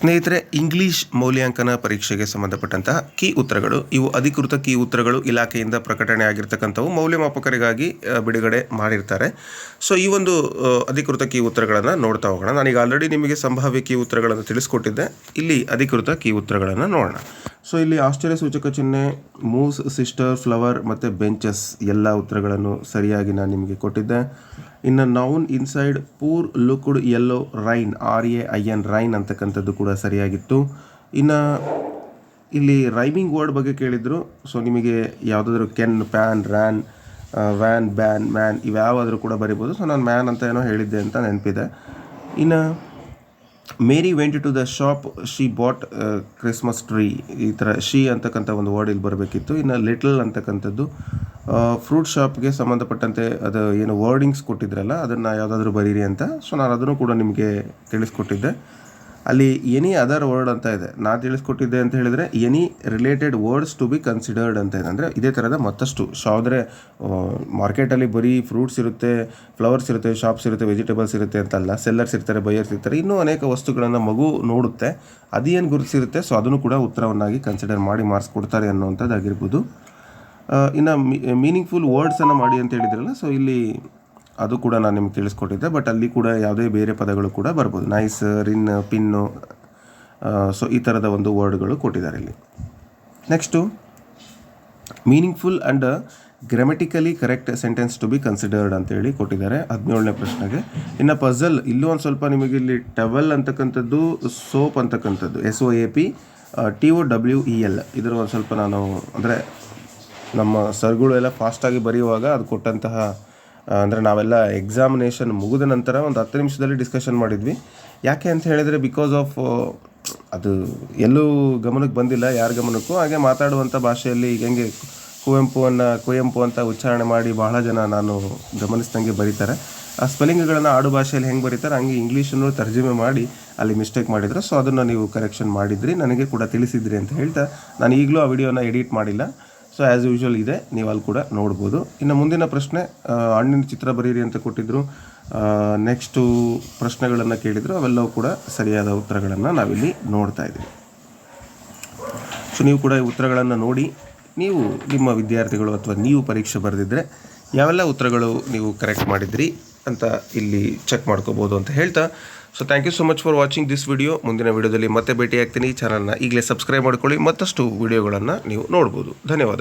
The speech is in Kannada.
ಸ್ನೇಹಿತರೆ, ಇಂಗ್ಲಿಷ್ ಮೌಲ್ಯಾಂಕನ ಪರೀಕ್ಷೆಗೆ ಸಂಬಂಧಪಟ್ಟಂತಹ ಕೀ ಉತ್ತರಗಳು, ಇವು ಅಧಿಕೃತ ಕೀ ಉತ್ತರಗಳು ಇಲಾಖೆಯಿಂದ ಪ್ರಕಟಣೆ ಆಗಿರ್ತಕ್ಕಂಥವು ಮೌಲ್ಯಮಾಪಕರಿಗಾಗಿ ಬಿಡುಗಡೆ ಮಾಡಿರ್ತಾರೆ. ಸೊ, ಈ ಒಂದು ಅಧಿಕೃತ ಕೀ ಉತ್ತರಗಳನ್ನು ನೋಡ್ತಾ ಹೋಗೋಣ. ನಾನೀಗ ಆಲ್ರೆಡಿ ನಿಮಗೆ ಸಂಭಾವ್ಯ ಕೀ ಉತ್ತರಗಳನ್ನು ತಿಳಿಸ್ಕೊಟ್ಟಿದ್ದೆ. ಇಲ್ಲಿ ಅಧಿಕೃತ ಕೀ ಉತ್ತರಗಳನ್ನು ನೋಡೋಣ. ಸೊ ಇಲ್ಲಿ ಆಶ್ಚರ್ಯ ಸೂಚಕ ಚಿಹ್ನೆ ಮೂಸ್ ಸಿಸ್ಟರ್ ಫ್ಲವರ್ ಮತ್ತು ಬೆಂಚಸ್ ಎಲ್ಲ ಉತ್ತರಗಳನ್ನು ಸರಿಯಾಗಿ ನಾನು ನಿಮಗೆ ಕೊಟ್ಟಿದ್ದೆ. ಇನ್ನು noun inside poor looked yellow rain R A I N rain ಅಂತಕ್ಕಂಥದ್ದು ಕೂಡ ಸರಿಯಾಗಿತ್ತು. ಇನ್ನು ಇಲ್ಲಿ ರೈಮಿಂಗ್ ವರ್ಡ್ ಬಗ್ಗೆ ಕೇಳಿದರು. ಸೊ ನಿಮಗೆ ಯಾವುದಾದ್ರೂ can pan ran van ban man ಇವ್ಯಾವಾದರೂ ಕೂಡ ಬರಿಬೋದು. ಸೊ ನಾನು ಮ್ಯಾನ್ ಅಂತ ಏನೋ ಹೇಳಿದ್ದೆ ಅಂತ ನೆನಪಿದೆ. ಇನ್ನು Mary went to the shop she bought Christmas tree ಈ ಥರ ಶಿ ಅಂತಕ್ಕಂಥ ಒಂದು ವರ್ಡ್ ಇಲ್ಲಿ ಬರಬೇಕಿತ್ತು. ಇನ್ನು ಲಿಟಲ್ ಅಂತಕ್ಕಂಥದ್ದು ಫ್ರೂಟ್ ಶಾಪ್ಗೆ ಸಂಬಂಧಪಟ್ಟಂತೆ ಅದು ಏನು ವರ್ಡಿಂಗ್ಸ್ ಕೊಟ್ಟಿದ್ರಲ್ಲ, ಅದನ್ನು ಯಾವುದಾದ್ರೂ ಬರೀರಿ ಅಂತ. ಸೊ ನಾನು ಅದನ್ನು ಕೂಡ ನಿಮಗೆ ತಿಳಿಸ್ಕೊಟ್ಟಿದ್ದೆ. ಅಲ್ಲಿ ಎನಿ ಅದರ್ ವರ್ಡ್ ಅಂತ ಇದೆ. ನಾ ತಿಳಿಸ್ಕೊಟ್ಟಿದ್ದೆ ಅಂತ ಹೇಳಿದರೆ any related words to be considered ಅಂತ ಇದೆ. ಅಂದರೆ ಇದೇ ಥರದ ಮತ್ತಷ್ಟು. ಸೊ ಆದರೆ ಮಾರ್ಕೆಟಲ್ಲಿ ಬರೀ ಫ್ರೂಟ್ಸ್ ಇರುತ್ತೆ ಫ್ಲವರ್ಸ್ ಇರುತ್ತೆ ಶಾಪ್ಸ್ ಇರುತ್ತೆ ವೆಜಿಟೇಬಲ್ಸ್ ಇರುತ್ತೆ ಅಂತಲ್ಲ ಸೆಲ್ಲರ್ಸ್ ಇರ್ತಾರೆ ಬೈಯರ್ಸ್ ಇರ್ತಾರೆ, ಇನ್ನೂ ಅನೇಕ ವಸ್ತುಗಳನ್ನು ಮಗು ನೋಡುತ್ತೆ. ಅದೇನು ಗುರುತಿಸಿರುತ್ತೆ ಸೊ ಅದನ್ನು ಕೂಡ ಉತ್ತರವನ್ನಾಗಿ ಕನ್ಸಿಡರ್ ಮಾಡಿ ಮಾರ್ಕ್ಸ್ ಕೊಡ್ತಾರೆ ಅನ್ನುವಂಥದ್ದಾಗಿರ್ಬೋದು ಇನ್ನು ಮೀನಿಂಗ್ಫುಲ್ ವರ್ಡ್ಸನ್ನು ಮಾಡಿ ಅಂತ ಹೇಳಿದ್ರಲ್ಲ ಸೊ ಇಲ್ಲಿ ಅದು ಕೂಡ ನಾನು ನಿಮ್ಗೆ ತಿಳಿಸ್ಕೊಟ್ಟಿದ್ದೆ ಬಟ್ ಅಲ್ಲಿ ಕೂಡ ಯಾವುದೇ ಬೇರೆ ಪದಗಳು ಕೂಡ ಬರ್ಬೋದು. ನೈಸ್ ರಿನ್ ಪಿನ್ನು ಸೊ ಈ ಥರದ ಒಂದು ವರ್ಡ್ಗಳು ಕೊಟ್ಟಿದ್ದಾರೆ ಇಲ್ಲಿ. Next meaningful and grammatically correct sentence to be considered ಅಂತೇಳಿ ಕೊಟ್ಟಿದ್ದಾರೆ. ಹದಿನೇಳನೇ ಪ್ರಶ್ನೆಗೆ. ಇನ್ನು ಪಝಲ್ ಇಲ್ಲೂ ಒಂದು ಸ್ವಲ್ಪ ನಿಮಗೆ ಇಲ್ಲಿ ಟವೆಲ್ ಅಂತಕ್ಕಂಥದ್ದು ಸೋಪ್ ಅಂತಕ್ಕಂಥದ್ದು S O A P T O W E L ಇದರ ಒಂದು ಸ್ವಲ್ಪ ನಾನು, ಅಂದರೆ ನಮ್ಮ ಸರ್ಗಳು ಎಲ್ಲ ಫಾಸ್ಟಾಗಿ ಬರೆಯುವಾಗ ಅದು ಕೊಟ್ಟಂತಹ ಅಂದರೆ ನಾವೆಲ್ಲ ಎಕ್ಸಾಮಿನೇಷನ್ ಮುಗಿದ ನಂತರ ಒಂದು ಹತ್ತು ನಿಮಿಷದಲ್ಲಿ ಡಿಸ್ಕಷನ್ ಮಾಡಿದ್ವಿ. ಯಾಕೆ ಅಂತ ಹೇಳಿದರೆ ಬಿಕಾಸ್ ಆಫ್ ಅದು ಎಲ್ಲೂ ಗಮನಕ್ಕೆ ಬಂದಿಲ್ಲ, ಯಾರ ಗಮನಕ್ಕೂ. ಹಾಗೆ ಮಾತಾಡುವಂಥ ಭಾಷೆಯಲ್ಲಿ ಈಗ ಹೆಂಗೆ ಕುವೆಂಪುವನ್ನು ಕುವೆಂಪು ಅಂತ ಉಚ್ಚಾರಣೆ ಮಾಡಿ ಬಹಳ ಜನ ನಾನು ಗಮನಿಸ್ದಂಗೆ ಬರೀತಾರೆ. ಆ ಸ್ಪೆಲ್ಲಿಂಗ್ಗಳನ್ನು ಆಡು ಭಾಷೆಯಲ್ಲಿ ಹೆಂಗೆ ಬರೀತಾರೆ? ಹಂಗೆ ಇಂಗ್ಲೀಷನ್ನು ತರ್ಜುಮೆ ಮಾಡಿ ಅಲ್ಲಿ ಮಿಸ್ಟೇಕ್ ಮಾಡಿದ್ರು. ಸೊ ಅದನ್ನು ನೀವು ಕರೆಕ್ಷನ್ ಮಾಡಿದ್ರಿ. ನನಗೆ ಕೂಡ ತಿಳಿಸಿದ್ರಿ ಅಂತ ಹೇಳ್ತಾ, ನಾನು ಈಗಲೂ ಆ ವಿಡಿಯೋನ ಎಡಿಟ್ ಮಾಡಿಲ್ಲ. ಸೊ ಆ್ಯಸ್ ಯೂಶ್ವಲ್ ಇದೆ, ನೀವು ಅಲ್ಲಿ ಕೂಡ ನೋಡ್ಬೋದು. ಇನ್ನು ಮುಂದಿನ ಪ್ರಶ್ನೆ ಹಣ್ಣಿನ ಚಿತ್ರ ಬರೀರಿ ಅಂತ ಕೊಟ್ಟಿದ್ದರು ನೆಕ್ಸ್ಟು ಪ್ರಶ್ನೆಗಳನ್ನು ಕೇಳಿದರು, ಅವೆಲ್ಲವೂ ಕೂಡ ಸರಿಯಾದ ಉತ್ತರಗಳನ್ನು ನಾವಿಲ್ಲಿ ನೋಡ್ತಾ ಇದ್ದೀವಿ. ಸೊ ನೀವು ಕೂಡ ಈ ಉತ್ತರಗಳನ್ನು ನೋಡಿ, ನೀವು ನಿಮ್ಮ ವಿದ್ಯಾರ್ಥಿಗಳು ಅಥವಾ ನೀವು ಪರೀಕ್ಷೆ ಬರೆದಿದ್ದರೆ ಯಾವೆಲ್ಲ ಉತ್ತರಗಳು ನೀವು ಕರೆಕ್ಟ್ ಮಾಡಿದ್ರಿ ಅಂತ ಇಲ್ಲಿ ಚೆಕ್ ಮಾಡ್ಕೋಬೋದು ಅಂತ ಹೇಳ್ತಾ. So thank you so much for watching this video ಮುಂದಿನ ವಿಡಿಯೋದಲ್ಲಿ ಮತ್ತೆ ಭೇಟಿ ಆಗ್ತೀನಿ ಚಾನಲ್ನ ಈಗಲೇ ಸಬ್ಸ್ಕ್ರೈಬ್ ಮಾಡ್ಕೊಳ್ಳಿ. ಮತ್ತಷ್ಟು ವಿಡಿಯೋಗಳನ್ನು ನೀವು ನೋಡ್ಬೋದು. ಧನ್ಯವಾದಗಳು.